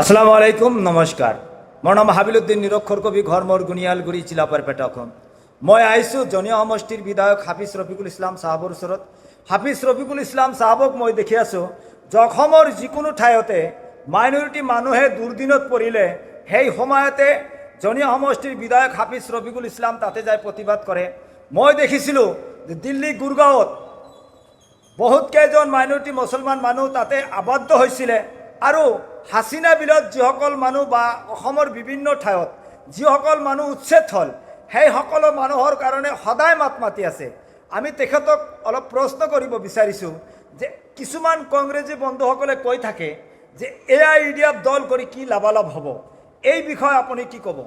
আসসালামু আলাইকুম নমস্কাৰ মোৰ নাম হাবিলুদ্দিন নিৰক্ষৰ কবি ঘৰ মোৰ গুণিয়ালগুৰি চিলাপাৰপেটা অসম মই আহিছোঁ জনীয় সমষ্টিৰ বিধায়ক হাফিজ ৰফিকুল ইছলাম চাহাবৰ ওচৰত হাফিজ ৰফিকুল ইছলাম চাহাবক মই দেখি আছোঁ অসমৰ যিকোনো ঠাইতে মাইনৰিটি মানুহে দুৰ্দিনত পৰিলে, সেই সময়তে জনীয় সমষ্টিৰ বিধায়ক হাফিজ ৰফিকুল ইছলাম তাতে যাই প্ৰতিবাদ কৰে। মই দেখিছিলোঁ যে দিল্লী গুৰগাঁৱত বহুত কেইজন মাইনৰিটি মুছলমান মানুহ তাতে আবদ্ধ হৈছিলে আৰু হাচিনা বিলত যিসকল মানুহ বা অসমৰ বিভিন্ন ঠাইত যিসকল মানুহ উচ্ছেদ হ'ল, সেই সকলো মানুহৰ কাৰণে সদায় মাত মাতি আছে। আমি তেখেতক অলপ প্ৰশ্ন কৰিব বিচাৰিছোঁ যে কিছুমান কংগ্ৰেছী বন্ধুসকলে কৈ থাকে যে এ আই ডি দল কৰি কি লাভালাভ হ'ব। এই বিষয়ে আপুনি কি ক'ব?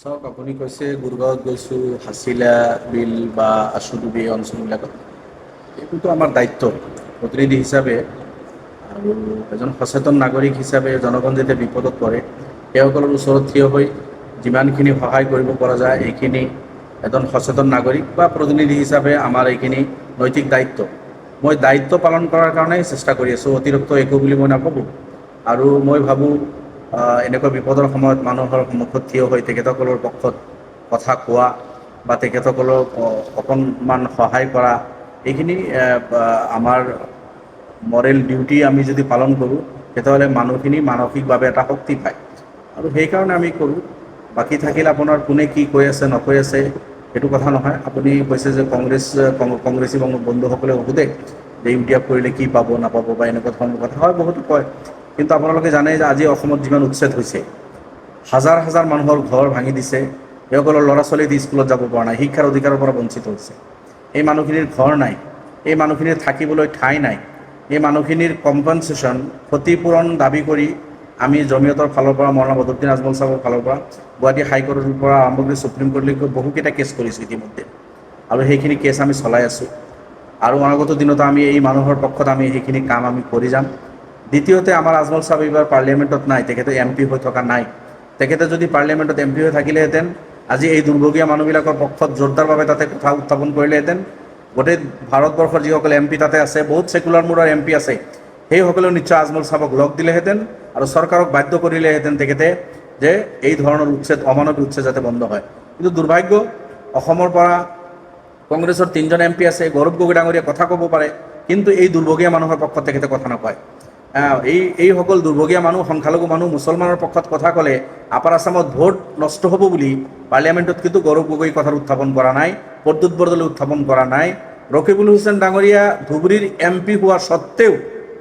চাওক, আপুনি কৈছে গুৰগাঁৱত গৈছোঁ, হাছিলা বিল বা আচুডুবি অঞ্চলবিলাকত। এইটোতো আমাৰ দায়িত্ব। প্ৰতিনিধি হিচাপে এজন সচেতন নাগৰিক হিচাপে জনগণ যেতিয়া বিপদত পৰে, সেইসকলৰ ওচৰত থিয় হৈ যিমানখিনি সহায় কৰিব পৰা যায়, এইখিনি এজন সচেতন নাগৰিক বা প্ৰতিনিধি হিচাপে আমাৰ এইখিনি নৈতিক দায়িত্ব। মই দায়িত্ব পালন কৰাৰ কাৰণেই চেষ্টা কৰি আছোঁ, অতিৰিক্ত একো বুলি মই নাভাবোঁ আৰু মই ভাবোঁ এনেকুৱা বিপদৰ সময়ত মানুহৰ সন্মুখত থিয় হৈ তেখেতসকলৰ পক্ষত কথা কোৱা বা তেখেতসকলক অকণমান সহায় কৰা, এইখিনি আমাৰ মৰেল ডিউটি আমি যদি পালন কৰোঁ তেতিয়াহ'লে মানুহখিনি মানসিকভাৱে এটা শক্তি পায়। আৰু সেইকাৰণে আমি কৰোঁ, বাকী থাকিল আপোনাৰ কোনে কি কৈ আছে, নকৈ আছে, সেইটো কথা নহয়। আপুনি কৈছে যে কংগ্ৰেছ কংগ্ৰেছী বন্ধু- বন্ধুসকলে সোধে যে ইউ ডি এফ কৰিলে কি পাব, নাপাব বা এনেকুৱা ধৰণৰ কথা। হয়, বহুতো কয়। কিন্তু আপোনালোকে জানে যে আজি অসমত যিমান উচ্ছেদ হৈছে, হাজাৰ হাজাৰ মানুহৰ ঘৰ ভাঙি দিছে, সেইসকলৰ ল'ৰা ছোৱালী স্কুলত যাব পৰা নাই, শিক্ষাৰ অধিকাৰৰ পৰা বঞ্চিত হৈছে। এই মানুহখিনিৰ ঘৰ নাই, এই মানুহখিনিৰ থাকিবলৈ ঠাই নাই এই মানুহখিনিৰ কম্পনচেশ্যন ক্ষতিপূৰণ দাবি কৰি আমি জমিয়তৰ ফালৰ পৰা মৌলানা বদৰুদ্দিন আজমল চাহাবৰ ফালৰ পৰা গুৱাহাটী হাইকোৰ্টৰ পৰা আৰম্ভ কৰি সুপ্ৰিম কোৰ্টলৈকে বহুকেইটা কেছ কৰিছোঁ ইতিমধ্যে। আৰু সেইখিনি কেছ আমি চলাই আছোঁ। আৰু অনাগত দিনত আমি এই মানুহৰ পক্ষত আমি সেইখিনি কাম আমি কৰি যাম। দ্বিতীয়তে আমাৰ আজমল চাহাব এইবাৰ পাৰ্লিয়ামেণ্টত নাই, তেখেতে এম পি হৈ থকা নাই। তেখেতে যদি পাৰ্লিয়ামেণ্টত এম পি হৈ থাকিলেহেঁতেন, আজি এই দুৰ্ভগীয়া মানুহবিলাকৰ পক্ষত জোৰদাৰভাৱে তাতে কথা উত্থাপন কৰিলেহেঁতেন গোটেই ভাৰতবৰ্ষৰ যিসকল এম পি তাতে আছে, বহুত ছেকুলাৰ মূৰৰ এম পি আছে, সেইসকলেও নিশ্চয় আজমল চাহাবক লগ দিলেহেঁতেন আৰু চৰকাৰক বাধ্য কৰিলেহেঁতেন তেখেতে যে এই ধৰণৰ উচ্ছেদ, অমানৱিক উচ্ছেদ যাতে বন্ধ হয়। কিন্তু দুৰ্ভাগ্য, অসমৰ পৰা কংগ্ৰেছৰ তিনিজন এম পি আছে, গৌৰৱ গগৈ ডাঙৰীয়া কথা ক'ব পাৰে, কিন্তু এই দুৰ্ভগীয়া মানুহৰ পক্ষত তেখেতে কথা নকয়। আহ, এই এইসকল দুৰ্ভগীয়া মানুহ সংখ্যালঘু মানুহ মুছলমানৰ পক্ষত কথা ক'লে আপাৰ আছামত ভোট নষ্ট হ'ব বুলি পাৰ্লিয়ামেণ্টত কিন্তু গৌৰৱ গগৈ কথাৰ উত্থাপন কৰা নাই প্ৰদ্যুৎ বৰদলৈ উত্থাপন কৰা নাই। ৰকিবুল হুছেইন ডাঙৰীয়া ধুবুৰীৰ এম পি হোৱা স্বত্তেও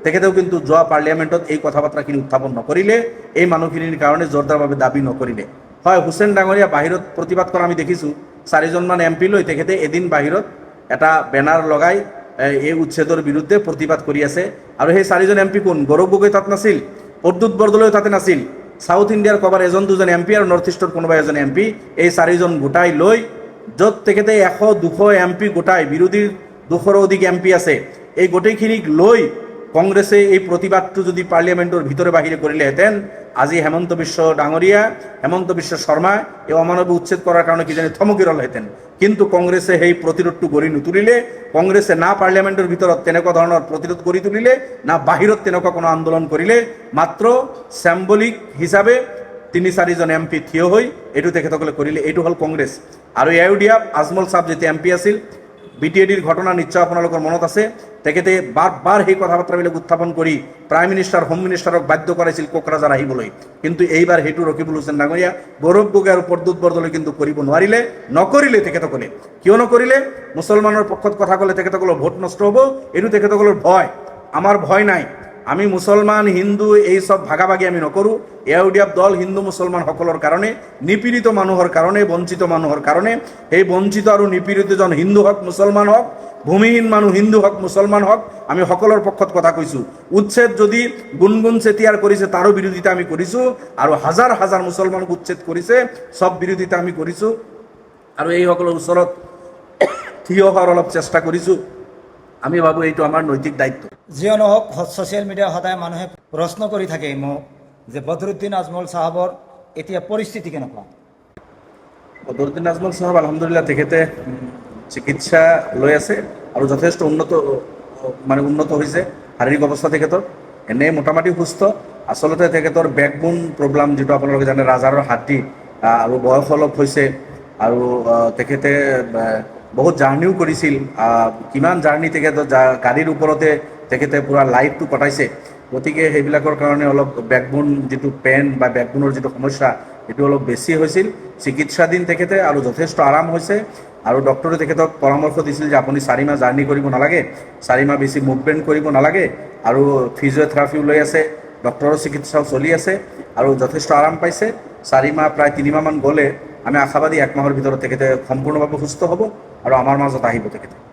তেখেতেও কিন্তু যোৱা পাৰ্লিয়ামেণ্টত এই কথা বাৰ্তাখিনি উত্থাপন নকৰিলে এই মানুহখিনিৰ কাৰণে জোৰদাৰভাৱে দাবি নকৰিলে। হয় হুছেইন ডাঙৰীয়া বাহিৰত প্ৰতিবাদ কৰা আমি দেখিছোঁ চাৰিজনমান এম পি লৈ তেখেতে এদিন বাহিৰত এটা বেনাৰ লগাই এই উচ্ছেদৰ বিৰুদ্ধে প্ৰতিবাদ কৰি আছে। আৰু সেই চাৰিজন এম পি কোন? গৌৰৱ গগৈ তাত নাছিল। প্ৰদ্যুৎ বৰদলৈ তাতে নাছিল। চাউথ ইণ্ডিয়াৰ ক'ৰবাৰ এজন, দুজন এম পি আৰু নৰ্থ ইষ্টৰ কোনোবা এজন এম পি এই চাৰিজন গোটাই লৈ, য'ত তেখেতে এশ দুশ এম পি গোটাই বিৰোধীৰ দুশৰো অধিক এম পি আছে। এই গোটেইখিনিক লৈ কংগ্ৰেছে এই প্ৰতিবাদটো যদি পাৰ্লিয়ামেণ্টৰ ভিতৰে বাহিৰে কৰিলেহেঁতেন আজি হেমন্ত বিশ্ব ডাঙৰীয়া, হেমন্ত বিশ্ব শৰ্মা, এই অমানৱী উচ্ছেদ কৰাৰ কাৰণে কিজানি থমকি ৰলহেঁতেন। কিন্তু কংগ্ৰেছে সেই প্ৰতিৰোধটো গঢ়ি নুতুলিলে, কংগ্ৰেছে না পাৰ্লিয়ামেণ্টৰ ভিতৰত তেনেকুৱা ধৰণৰ প্ৰতিৰোধ গঢ়ি তুলিলে, না বাহিৰত তেনেকুৱা কোনো আন্দোলন কৰিলে, মাত্ৰ চেম্বলিক হিচাপে তিনি চাৰিজন এম পি থিয় হৈ এইটো তেখেতসকলে কৰিলে। এইটো হ'ল কংগ্ৰেছ। আৰু A U D F Ajmal চাহাব যেতিয়া এম পি আছিল, বি টি ঘটনা নিশ্চয় আপোনালোকৰ মনত আছে। তেখেতে বাৰ সেই কথা বাৰ্তাবিলাক উত্থাপন কৰি প্ৰাইম মিনিষ্টাৰ, হোম মিনিষ্টাৰক বাধ্য কৰাইছিল কোকৰাঝাৰ আহিবলৈ। কিন্তু এইবাৰ সেইটো ৰকিবুল হুছেইন ডাঙৰীয়া গৌৰৱ গগৈ আৰু প্ৰদ্যুৎ বৰদলৈ কিন্তু কৰিব নোৱাৰিলে, নকৰিলে তেখেতসকলে। কিয় নকৰিলে? মুছলমানৰ পক্ষত কথা ক'লে তেখেতসকলৰ ভোট নষ্ট হ'ব, এইটো তেখেতসকলৰ ভয়। আমাৰ ভয় নাই। আমি মুছলমান, হিন্দু, এই সব ভাগাভাগি আমি নকৰোঁ। এ ইউ ডি এফ দল হিন্দু মুছলমানসকলৰ কাৰণে, নিপীড়িত মানুহৰ কাৰণে, বঞ্চিত মানুহৰ কাৰণে। সেই বঞ্চিত আৰু নিপীড়িতজন হিন্দু হওক, মুছলমান হওক ভূমিহীন মানুহ হিন্দু হওক মুছলমান হওক আমি সকলৰ পক্ষত কথা কৈছোঁ। উচ্ছেদ যদি গুণগুণ চেতিয়াৰ কৰিছে তাৰো বিৰোধিতা আমি কৰিছোঁ আৰু হাজাৰ হাজাৰ মুছলমানক উচ্ছেদ কৰিছে চব বিৰোধিতা আমি কৰিছোঁ আৰু এইসকলৰ ওচৰত থিয় হোৱাৰ অলপ চেষ্টা কৰিছোঁ। আমি ভাবোঁ এইটো আমাৰ নৈতিক দায়িত্ব। যিয়ে নহওক ছ'চিয়েল মিডিয়া সদায় মানুহে প্ৰশ্ন কৰি থাকে মোক যে বদৰুদ্দিন আজমল চাহাবৰ এতিয়া পৰিস্থিতি কেনেকুৱা? বদৰুদ্দিন আজমল চাহাব আলহামদুলিল্লাহ তেখেতে চিকিৎসা লৈ আছে আৰু যথেষ্ট উন্নত মানে উন্নত হৈছে শাৰীৰিক অৱস্থা তেখেতৰ। এনেই মোটামুটি সুস্থ। আচলতে তেখেতৰ বেকবোন প্ৰব্লেম যিটো আপোনালোকে জানে, ৰাজাৰৰ হাতী আৰু বয়স অলপ হৈছে আৰু তেখেতে বহুত জাৰ্ণিও কৰিছিল। কিমান জাৰ্ণি তেখেতৰ যা- গাড়ীৰ ওপৰতে তেখেতে পূৰা লাইফটো কটাইছে। গতিকে সেইবিলাকৰ কাৰণে অলপ বেকবোন যিটো পেন বা বেকবোনৰ যিটো সমস্যা সেইটো অলপ বেছি হৈছিল। চিকিৎসাধীন তেখেতে আৰু যথেষ্ট আৰাম হৈছে। আৰু ডক্টৰে তেখেতক পৰামৰ্শ দিছিল যে আপুনি চাৰি মাহ জাৰ্ণি কৰিব নালাগে চাৰি মাহ বেছি মুভমেণ্ট কৰিব নালাগে আৰু ফিজিঅ'থেৰাপিও লৈ আছে, ডক্টৰৰ চিকিৎসাও চলি আছে আৰু যথেষ্ট আৰাম পাইছে। চাৰি মাহ প্ৰায় তিনিমাহমান গ'লে আমি আশাবাদী এক মাহৰ ভিতৰত তেখেতে সম্পূৰ্ণভাৱে সুস্থ হ'ব আৰু আমাৰ মাজত আহিব তেখেতে।